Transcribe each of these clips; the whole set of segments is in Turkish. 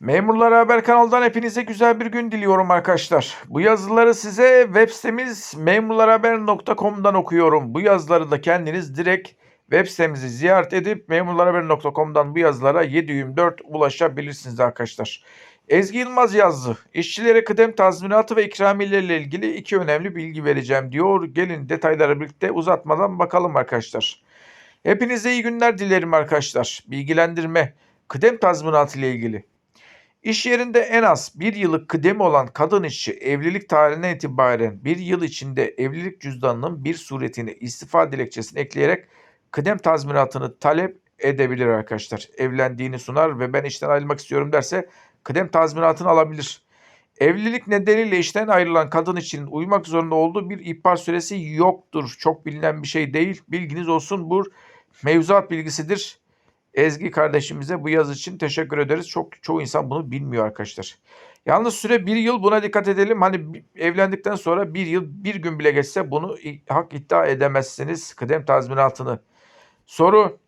Memurlar Haber kanalından hepinize güzel bir gün diliyorum arkadaşlar. Bu yazıları size web sitemiz memurlarhaber.com'dan okuyorum. Bu yazıları da kendiniz direkt web sitemizi ziyaret edip memurlarhaber.com'dan bu yazılara 7/24 ulaşabilirsiniz arkadaşlar. Ezgi Yılmaz yazdı. İşçilere kıdem tazminatı ve ikramiyelerle ilgili iki önemli bilgi vereceğim diyor. Gelin detaylara birlikte uzatmadan bakalım arkadaşlar. Hepinize iyi günler dilerim arkadaşlar. Bilgilendirme, kıdem tazminatı ile ilgili. İş yerinde en az bir yıllık kıdemi olan kadın işçi evlilik tarihinden itibaren bir yıl içinde evlilik cüzdanının bir suretini istifa dilekçesini ekleyerek kıdem tazminatını talep edebilir arkadaşlar. Evlendiğini sunar ve ben işten ayrılmak istiyorum derse kıdem tazminatını alabilir. Evlilik nedeniyle işten ayrılan kadın için uymak zorunda olduğu bir ihbar süresi yoktur. Çok bilinen bir şey değil. Bilginiz olsun bu mevzuat bilgisidir. Ezgi kardeşimize bu yaz için teşekkür ederiz. Çok çoğu insan bunu bilmiyor arkadaşlar. Yalnız süre bir yıl buna dikkat edelim. Hani evlendikten sonra bir yıl bir gün bile geçse bunu hak iddia edemezsiniz kıdem tazminatını. Soru.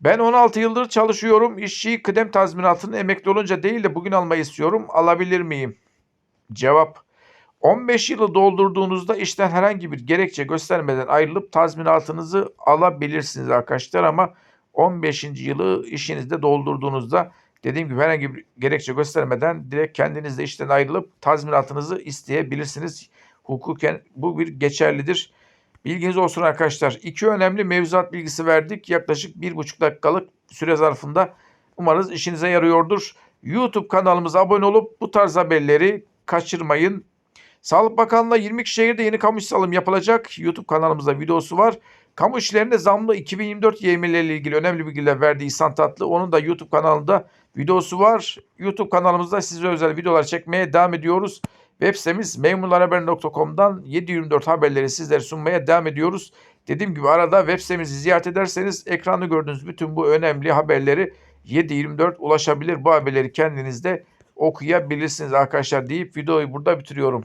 Ben 16 yıldır çalışıyorum. İşçi kıdem tazminatını emekli olunca değil de bugün almayı istiyorum. Alabilir miyim? Cevap. 15 yılı doldurduğunuzda işten herhangi bir gerekçe göstermeden ayrılıp tazminatınızı alabilirsiniz arkadaşlar ama 15. yılı işinizde doldurduğunuzda dediğim gibi herhangi bir gerekçe göstermeden direkt kendiniz de işten ayrılıp tazminatınızı isteyebilirsiniz. Hukuken bu bir geçerlidir. Bilginiz olsun arkadaşlar. İki önemli mevzuat bilgisi verdik. Yaklaşık bir buçuk dakikalık süre zarfında umarız işinize yarıyordur. YouTube kanalımıza abone olup bu tarz haberleri kaçırmayın. Sağlık Bakanlığı 22 şehirde yeni kamu alım yapılacak. YouTube kanalımızda videosu var. Kamu işlerinde zamlı 2024 yeminleriyle ilgili önemli bilgiler verdiği İhsan Tatlı. Onun da YouTube kanalında videosu var. YouTube kanalımızda size özel videolar çekmeye devam ediyoruz. Web sitemiz memurlarhaber.com'dan 724 haberleri sizlere sunmaya devam ediyoruz. Dediğim gibi arada web sitemizi ziyaret ederseniz ekranda gördüğünüz bütün bu önemli haberleri 724 ulaşabilir. Bu haberleri kendiniz de okuyabilirsiniz arkadaşlar deyip videoyu burada bitiriyorum.